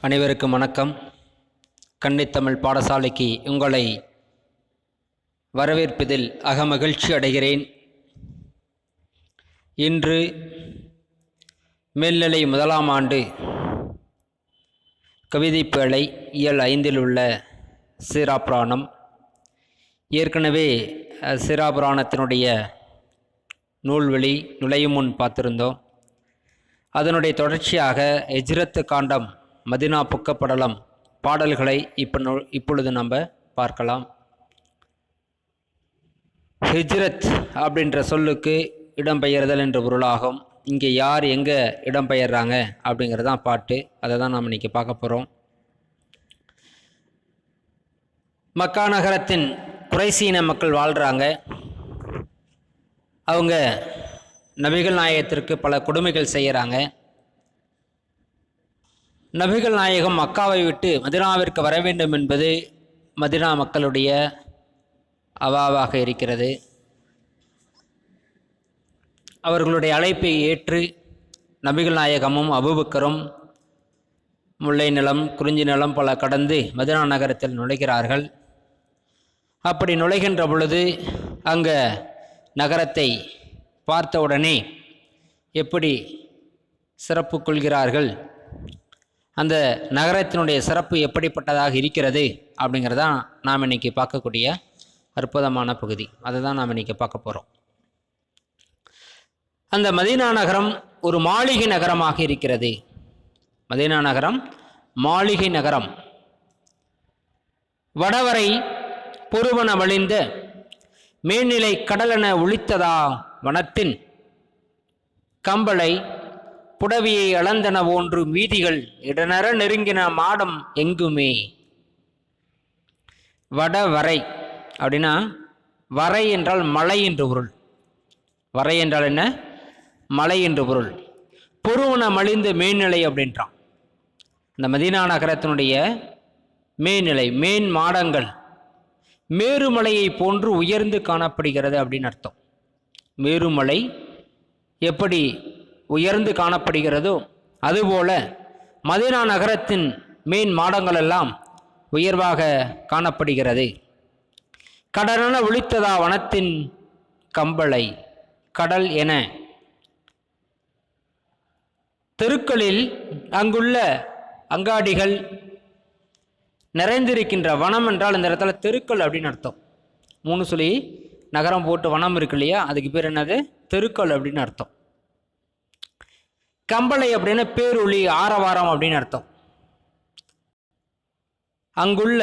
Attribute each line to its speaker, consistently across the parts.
Speaker 1: அனைவருக்கும் வணக்கம். கன்னித்தமிழ் பாடசாலைக்கு உங்களை வரவேற்பதில் அகமகிழ்ச்சி அடைகிறேன். இன்று மேல்நிலை முதலாம் ஆண்டு கவிதைப்பேழை இயல் ஐந்தில் உள்ள சீராபுராணம். ஏற்கனவே சிராபுராணத்தினுடைய சீராபுராணத்தினுடைய நூல்வெளி நுழையும் முன் பார்த்திருந்தோம். அதனுடைய தொடர்ச்சியாக எஜ்ரத்து காண்டம் மதினா புக்கப்படலம். பாடல்களை இப்போ இப்பொழுது நம்ம பார்க்கலாம். ஹிஜ்ரத் அப்படின்ற சொல்லுக்கு இடம்பெயர்தல் என்ற பொருளாகும். இங்கே யார் எங்கே இடம்பெயர்றாங்க அப்படிங்கிறது தான் பாட்டு. அதை தான் நாம் இன்றைக்கி பார்க்க போகிறோம் மக்கா நகரத்தின் குறைசீன மக்கள் வாழ்கிறாங்க அவங்க நபிகள் நாயகத்திற்கு பல கொடுமைகள் செய்கிறாங்க நபிகள் நாயகம் மக்காவை விட்டு மதினாவிற்கு வர வேண்டும் என்பது மதினா மக்களுடைய அவாவாக இருக்கிறது. அவர்களுடைய அழைப்பை ஏற்று நபிகள் நாயகமும் அபுபக்கரும் முல்லை நிலம் குறிஞ்சி நிலம் பல கடந்து மதினா நகரத்தில் நுழைகிறார்கள். அப்படி நுழைகின்ற பொழுது அங்கே நகரத்தை பார்த்தவுடனே எப்படி சிறப்பு கொள்கிறார்கள்? அந்த நகரத்தினுடைய சிறப்பு எப்படிப்பட்டதாக இருக்கிறது அப்படிங்கிறதான் நாம் இன்னைக்கு பார்க்கக்கூடிய அற்புதமான பகுதி. அதை தான் நாம் இன்னைக்கு பார்க்க போகிறோம் அந்த மதீனா நகரம் ஒரு மாளிகை நகரமாக இருக்கிறது. மதீனா நகரம் மாளிகை நகரம். வடவரை பொருவன வழிந்த மேல்நிலை கடலென ஒழித்ததா வனத்தின் கம்பளை புடவியை அளந்தன போன்று வீதிகள் இடநர நெருங்கின மாடம் எங்குமே. வடவரை அப்படின்னா வரை என்றால் மலை என்று பொருள். வரை என்றால் என்ன? மலை என்று பொருள். பொருவன மலிந்த மேல்நிலை அப்படின்றான். இந்த மதீனா நகரத்தினுடைய மேல்நிலை மேன் மாடங்கள் மேருமலையை போன்று உயர்ந்து காணப்படுகிறது அப்படின்னு அர்த்தம். மேருமலை எப்படி உயர்ந்து காணப்படுகிறதோ அதுபோல மதினா நகரத்தின் மீன் மாடங்களெல்லாம் உயர்வாக காணப்படுகிறது. கடலென ஒழித்ததா வனத்தின் கம்பளை கடல் என. தெருக்களில் அங்குள்ள அங்காடிகள் நிறைந்திருக்கின்ற வனம் என்றால் இந்த இடத்துல தெருக்கள் அப்படின்னு அர்த்தம். மூணு சொல்லி நகரம் போட்டு வனம் இருக்கு இல்லையா? அதுக்கு பேர் என்னது? தெருக்கள் அப்படின்னு அர்த்தம். கம்பளை அப்படின்னா பேரொளி ஆரவாரம் அப்படின்னு அர்த்தம். அங்குள்ள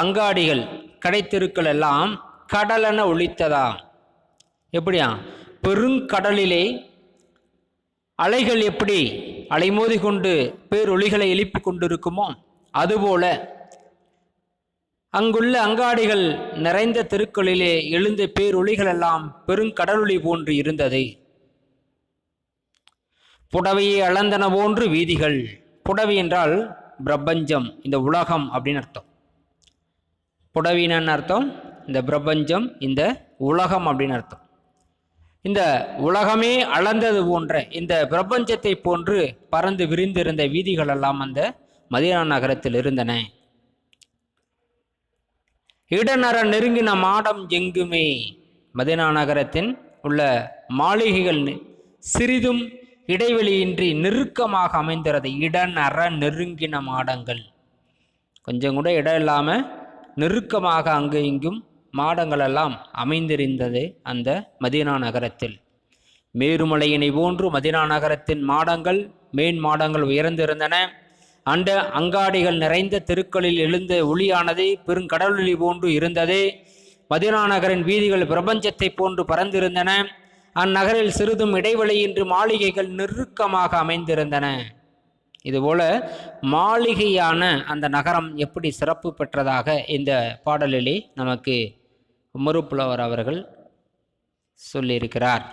Speaker 1: அங்காடிகள் கடைத்தெருக்கள் எல்லாம் கடலென ஒழித்ததா எப்படியா? பெருங்கடலிலே அலைகள் எப்படி அலைமோதி கொண்டு பேரொளிகளை எழுப்பி கொண்டிருக்குமோ? அதுபோல அங்குள்ள அங்காடிகள் நிறைந்த தெருக்களிலே எழுந்த பேரொளிகள் எல்லாம் பெருங்கடலொளி போன்று இருந்தது. புடவையை அளந்தன போன்று வீதிகள். புடவி என்றால் பிரபஞ்சம் இந்த உலகம் அப்படின்னு அர்த்தம். புடவின்னு அர்த்தம்? இந்த பிரபஞ்சம் இந்த உலகம் அப்படின்னு அர்த்தம். இந்த உலகமே அளந்தது போன்ற இந்த பிரபஞ்சத்தை போன்று பறந்து விரிந்திருந்த வீதிகள் எல்லாம் அந்த மதீனா நகரத்தில் இருந்தன. இடநர நெருங்கின மாடம் எங்குமே? மதினா நகரத்தின் உள்ள மாளிகைகள் சிறிதும் இடைவெளியின்றி நெருக்கமாக அமைந்திருது இட நற நெருங்கின மாடங்கள். கொஞ்சம் கூட இடம் இல்லாமல் நெருக்கமாக அங்கு இங்கும் மாடங்களெல்லாம் அமைந்திருந்தது அந்த மதினா நகரத்தில். மேருமலையினை போன்று மதினா நகரத்தின் மாடங்கள் மேன் மாடங்கள் உயர்ந்திருந்தன. அந்த அங்காடிகள் நிறைந்த தெருக்களில் எழுந்த ஒளியானது பெருங்கடலொளி போன்று இருந்தது. மதினா நகரின் வீதிகள் பிரபஞ்சத்தை போன்று பறந்திருந்தன அந்நகரில் சிறிதும் இடைவெளியின்றி மாளிகைகள் நெருக்கமாக அமைந்திருந்தன. இதுபோல மாளிகையான அந்த நகரம் எப்படி சிறப்பு பெற்றதாக இந்த பாடலிலே நமக்கு மறுப்புலவர் அவர்கள் சொல்லியிருக்கிறார்.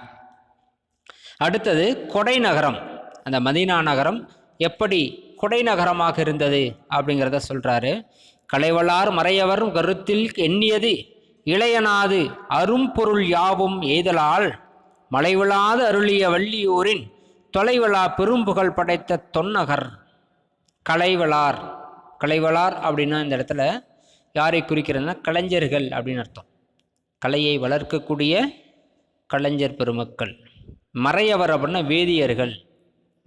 Speaker 1: அடுத்தது கொடை நகரம். அந்த மதீனா நகரம் எப்படி கொடை நகரமாக இருந்தது அப்படிங்கிறத சொல்கிறாரு கலைவளார் மறையவரும் கருத்தில் எண்ணியது இளையனாது அரும்பொருள் யாவும் எய்தலால் மலைவிழாது அருளிய வள்ளியூரின் தொலைவிழா பெரும்புகழ் படைத்த தொன்னகர். கலைவளார் கலைவளார் அப்படின்னா இந்த இடத்துல யாரை குறிக்கிறதுனா கலைஞர்கள் அப்படின்னு அர்த்தம். கலையை வளர்க்கக்கூடிய கலைஞர் பெருமக்கள். மறையவர் அப்படின்னா வேதியர்கள்.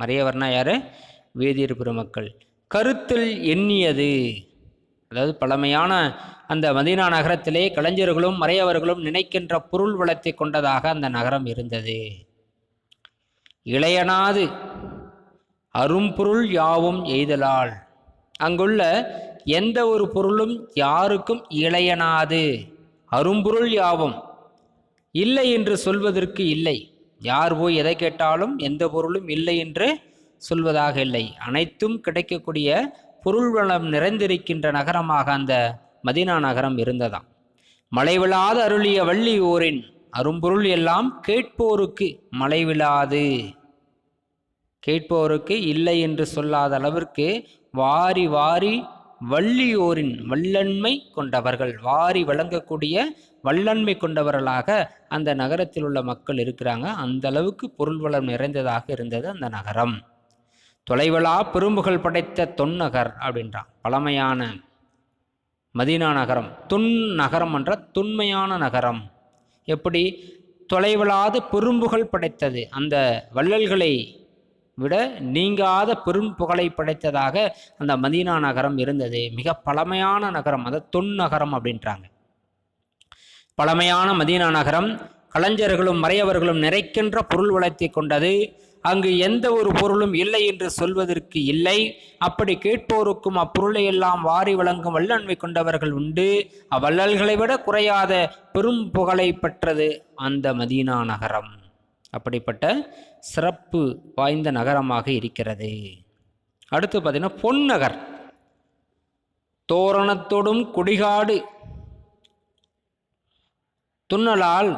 Speaker 1: மறையவர்னா யார்? வேதியர் பெருமக்கள். கருத்தில் எண்ணியது. அதாவது பழமையான அந்த மதீனா நகரத்திலே கலைஞர்களும் மறையவர்களும் நினைக்கின்ற பொருள் வளத்தை கொண்டதாக அந்த நகரம் இருந்தது. இளையனாது அரும்பொருள் யாவும் எய்தலால் அங்குள்ள எந்த ஒரு பொருளும் யாருக்கும் இளையனாது. அரும்பொருள் யாவும் இல்லை என்று சொல்வதற்கு இல்லை. யார் போய் எதை கேட்டாலும் எந்த பொருளும் இல்லை என்று சொல்வதாக இல்லை. அனைத்தும் கிடைக்கக்கூடிய பொருள் வளம் நிறைந்திருக்கின்ற நகரமாக அந்த மதினா நகரம் இருந்ததாம். மலைவிழாது அருளிய வள்ளி ஊரின் அரும்பொருள் எல்லாம் கேட்போருக்கு மலைவிழாது. கேட்போருக்கு இல்லை என்று சொல்லாத அளவிற்கு வாரி வாரி வள்ளியோரின் வல்லன்மை கொண்டவர்கள் வாரி வழங்கக்கூடிய வல்லன்மை கொண்டவர்களாக அந்த நகரத்தில் உள்ள மக்கள் இருக்கிறாங்க. அந்த அளவுக்கு பொருள் வளம் நிறைந்ததாக இருந்தது அந்த நகரம். தொலைவலா பெரும்புகள் படைத்த தொன்னகர் அப்படின்றான். பழமையான மதீனா நகரம். துன் நகரம் என்ற தொன்மையான நகரம். எப்படி? தொலைவிழாத பெரும்புகள் படைத்தது. அந்த வள்ளல்களை விட நீங்காத பெரும் புகழை படைத்ததாக அந்த மதீனா நகரம் இருந்தது. மிக பழமையான நகரம். அதை தொன் நகரம் அப்படின்றாங்க. பழமையான மதீனா நகரம். கலைஞர்களும் மறையவர்களும் நிறைக்கின்ற பொருள் வளர்த்தி கொண்டது. அங்கு எந்த ஒரு பொருளும் இல்லை என்று சொல்வதற்கு இல்லை. அப்படி கேட்போருக்கும் அப்பொருளை எல்லாம் வாரி வழங்கும் வல்லன்மை கொண்டவர்கள் உண்டு. அவ்வள்ளல்களை விட குறையாத பெரும் புகழை பெற்றது அந்த மதீனா நகரம். அப்படிப்பட்ட சிறப்பு வாய்ந்த நகரமாக இருக்கிறது. அடுத்து பார்த்தீங்கன்னா பொன்னகர் தோரணத்தோடும் குடிகாடு. துன்னலால்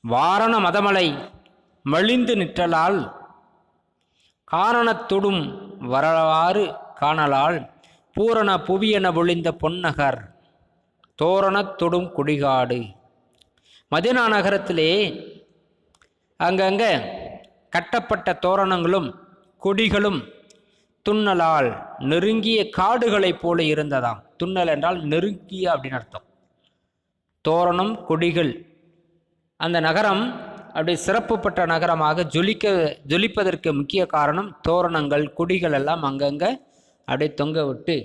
Speaker 1: வாரண மதமலை. மலிந்து நிற்றலால் காரணத்தொடும் வரவாறு காணலால் பூரண புவியென பொழிந்த பொன்னகர் தோரணத்தொடும் குடிகாடு. மதினா நகரத்திலே அங்கங்கே கட்டப்பட்ட தோரணங்களும் கொடிகளும் துண்ணலால் நெருங்கிய காடுகளைப் போல இருந்ததாம். துண்ணல் என்றால் நெருங்கிய அப்படின்னு அர்த்தம். தோரணம் கொடிகள். அந்த நகரம் அப்படி சிறப்புப்பட்ட நகரமாக ஜொலிக்க ஜொலிப்பதற்கு முக்கிய காரணம் தோரணங்கள் கொடிகள் எல்லாம் அங்கங்கே அப்படியே தொங்க விட்டு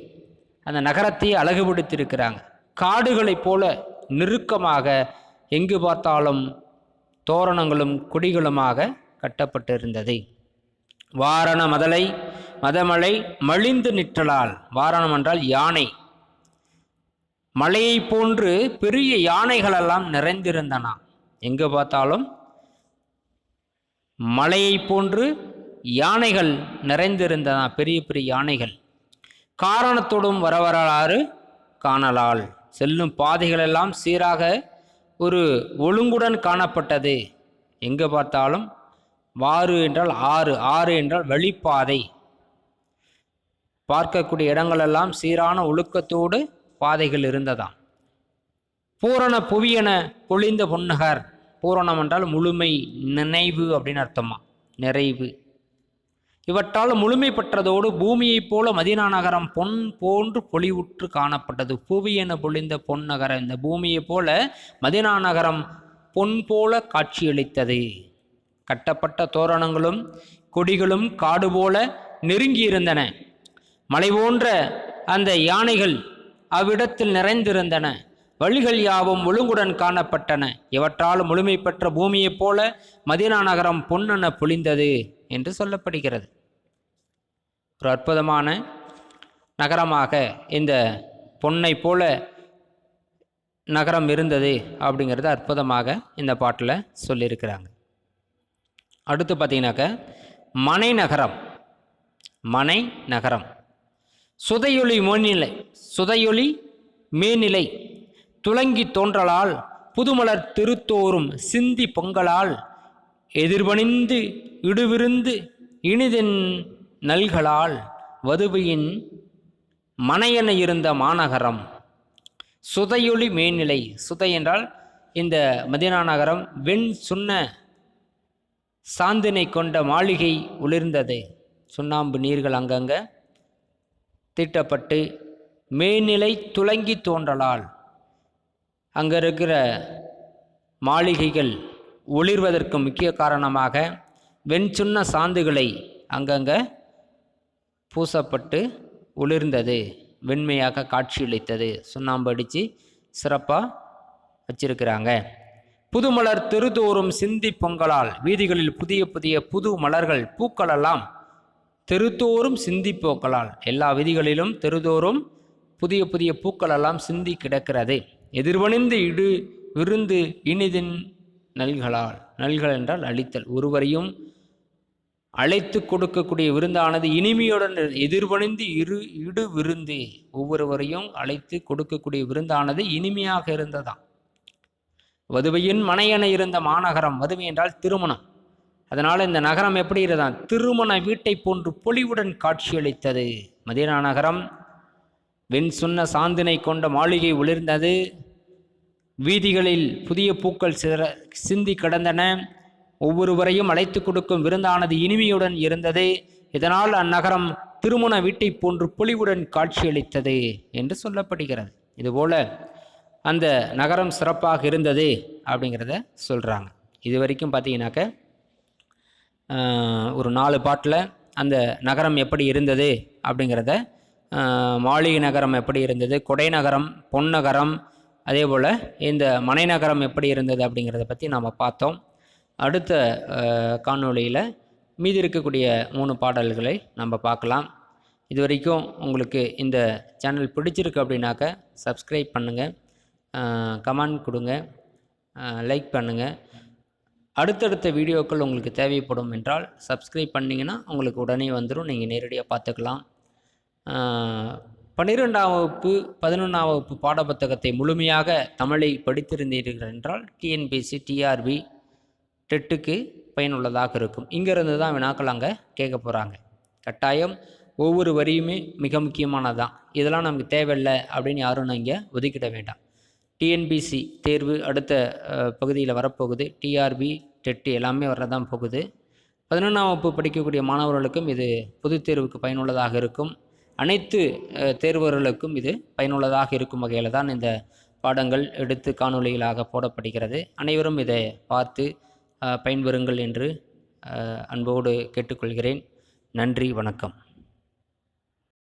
Speaker 1: அந்த நகரத்தை அழகுபடுத்தியிருக்கிறாங்க. காடுகளைப் போல நெருக்கமாக எங்கு பார்த்தாலும் தோரணங்களும் கொடிகளுமாக கட்டப்பட்டிருந்தது. வாரண மதலை மதமலை மலிந்து நிற்றலால் வாரணம் என்றால் யானை. மலையை போன்று பெரிய யானைகளெல்லாம் நிறைந்திருந்தன. எங்கு பார்த்தாலும் மலையை போன்று யானைகள் நிறைந்திருந்தன பெரிய பெரிய யானைகள். காரணத்தோடும் வரவரலாறு காணலால். செல்லும் பாதைகளெல்லாம் சீராக ஒரு ஒழுங்குடன் காணப்பட்டது. எங்கே பார்த்தாலும் வாறு என்றால் ஆறு ஆறு என்றால் வழிப்பாதை பார்க்கக்கூடிய இடங்களெல்லாம் சீரான ஒழுக்கத்தோடு பாதைகள் இருந்ததாம். பூரண புவியென பொழிந்த பொன்னகர். பூரணம் என்றால் முழுமை நினைவு அப்படின்னு அர்த்தமா? நிறைவு. இவற்றால் முழுமை பெற்றதோடு பூமியைப் போல மதினா நகரம் பொன் போன்று பொலிவுற்று காணப்பட்டது. புவி என பொழிந்த பொன் நகரம். இந்த பூமியைப் போல மதினா நகரம் பொன் போல காட்சியளித்தது. கட்டப்பட்ட தோரணங்களும் கொடிகளும் காடு போல நெருங்கியிருந்தன. மலை போன்ற அந்த யானைகள் அவ்விடத்தில் நிறைந்திருந்தன. வழிகள் யாவும் ஒழுங்குடன் காணப்பட்டன. இவற்றால் முழுமை பெற்ற பூமியைப் போல மதீனா நகரம் பொன்னென பொழிந்தது என்று சொல்லப்படுகிறது. ஒரு அற்புதமான நகரமாக இந்த பொன்னை போல நகரம் இருந்தது அப்படிங்கிறது அற்புதமாக இந்த பாட்டில் சொல்லியிருக்கிறாங்க. அடுத்து பார்த்தீங்கன்னாக்க மனை நகரம். மனை நகரம். சுதையொளி மேல்நிலை. சுதையொளி மேனிலை துலங்கி தோன்றலால் புதுமலர் திருத்தோறும் சிந்தி பொங்கலால் எதிர்பணிந்து இடுவிருந்து இனிதென் நல்களால் வதுவையின் மனையென இருந்த மாநகரம் சுதையொளி மேல்நிலை. சுதை என்றால் இந்த மதினா நகரம் வெண் சுண்ண சாந்தினை கொண்ட மாளிகை ஒளிர்ந்தது. சுண்ணாம்பு நீர்கள் அங்கங்கே தீட்டப்பட்டு மேல்நிலை துலங்கி தோன்றலால் அங்கே இருக்கிற மாளிகைகள் ஒளிர்வதற்கு முக்கிய காரணமாக வெண்சுண்ண சாந்துகளை அங்கங்கே பூசப்பட்டு ஒளிர்ந்தது வெண்மையாக காட்சியளித்தது. சுண்ணாம்பு அடித்து சிறப்பாக வச்சிருக்கிறாங்க புதுமலர் தெருதோறும் சிந்தி பொங்கலால் வீதிகளில் புதிய புதிய புது மலர்கள் பூக்களெல்லாம் தெருதோறும் சிந்தி பூக்களால் எல்லா வீதிகளிலும் தெருதோறும் புதிய புதிய பூக்களெல்லாம் சிந்தி கிடக்கிறது. எதிர்வணிந்து இடு விருந்து இனிதின் நல்களால். நல்கள் என்றால் அழித்தல். ஒருவரையும் அழைத்து கொடுக்கக்கூடிய விருந்தானது இனிமையுடன் எதிர்வணிந்து இரு இடு விருந்து. ஒவ்வொருவரையும் அழைத்து கொடுக்கக்கூடிய விருந்தானது இனிமையாக இருந்ததாம். வதுவையின் மனையென இருந்த மாநகரம் வதுவை என்றால் திருமணம். அதனால் இந்த நகரம் எப்படி இருந்தான் திருமண வீட்டை போன்று பொலிவுடன் காட்சியளித்தது. மதீனா நகரம் வெண் சுண்ண சாந்தினை கொண்ட மாளிகை ஒளிர்ந்தது. வீதிகளில் புதிய பூக்கள் சிற சிந்தி கிடந்தன. ஒவ்வொருவரையும் அழைத்து கொடுக்கும் விருந்தானது இனிமையுடன் இருந்தது. இதனால் அந்நகரம் திருமண வீட்டை போன்று பொலிவுடன் காட்சியளித்தது என்று சொல்லப்படுகிறது. இதுபோல அந்த நகரம் சிறப்பாக இருந்தது அப்படிங்கிறத சொல்கிறாங்க இது வரைக்கும் பார்த்தீங்கன்னாக்க ஒரு நாலு பாட்டில் அந்த நகரம் எப்படி இருந்தது அப்படிங்கிறத மாளிகை நகரம் எப்படி இருந்தது கொடை நகரம் பொன்னகரம் அதே போல் இந்த மனைநகரம் எப்படி இருந்தது அப்படிங்கிறத பற்றி நாம் பார்த்தோம். அடுத்த காணொளியில் மீதி இருக்கக்கூடிய மூணு பாடல்களை நம்ம பார்க்கலாம். இது வரைக்கும் உங்களுக்கு இந்த சேனல் பிடிச்சிருக்கு அப்படின்னாக்க சப்ஸ்கிரைப் பண்ணுங்கள் கமெண்ட் கொடுங்க. லைக் பண்ணுங்கள் அடுத்தடுத்த வீடியோக்கள் உங்களுக்கு தேவைப்படும் என்றால் சப்ஸ்கிரைப் பண்ணிங்கன்னா உங்களுக்கு உடனே வந்துடும் நீங்கள் நேரடியாக பார்த்துக்கலாம். பன்னிரெண்டாம் வகுப்பு பதினொன்றாம் வகுப்பு பாடப்புத்தகத்தை முழுமையாக தமிழை படித்திருந்தீர்கள் என்றால் டிஎன்பிசி டிஆர்பி டெட்டுக்கு பயனுள்ளதாக இருக்கும். இங்கேருந்து தான் வினாக்கள் அங்கே கேட்க போகிறாங்க கட்டாயம் ஒவ்வொரு வரியுமே மிக முக்கியமானதான் இதெல்லாம் நமக்கு தேவையில்லை அப்படின்னு யாரும் நீங்கள் ஒதுக்கிட வேண்டாம். டிஎன்பிசி தேர்வு அடுத்த பகுதியில் வரப்போகுது. டிஆர்பி டெட்டு எல்லாமே வரதான் போகுது. பதினொன்றாம் வகுப்பு படிக்கக்கூடிய மாணவர்களுக்கும் இது பொதுத் தேர்வுக்கு பயனுள்ளதாக இருக்கும். அனைத்து தேர்வர்களுக்கும் இது பயனுள்ளதாக இருக்கும் வகையில் தான் இந்த பாடங்கள் எடுத்து காணொளிகளாக போடப்படுகிறது. அனைவரும் இதை பார்த்து பயன்பெறுங்கள் என்று அன்போடு கேட்டுக்கொள்கிறேன். நன்றி வணக்கம்.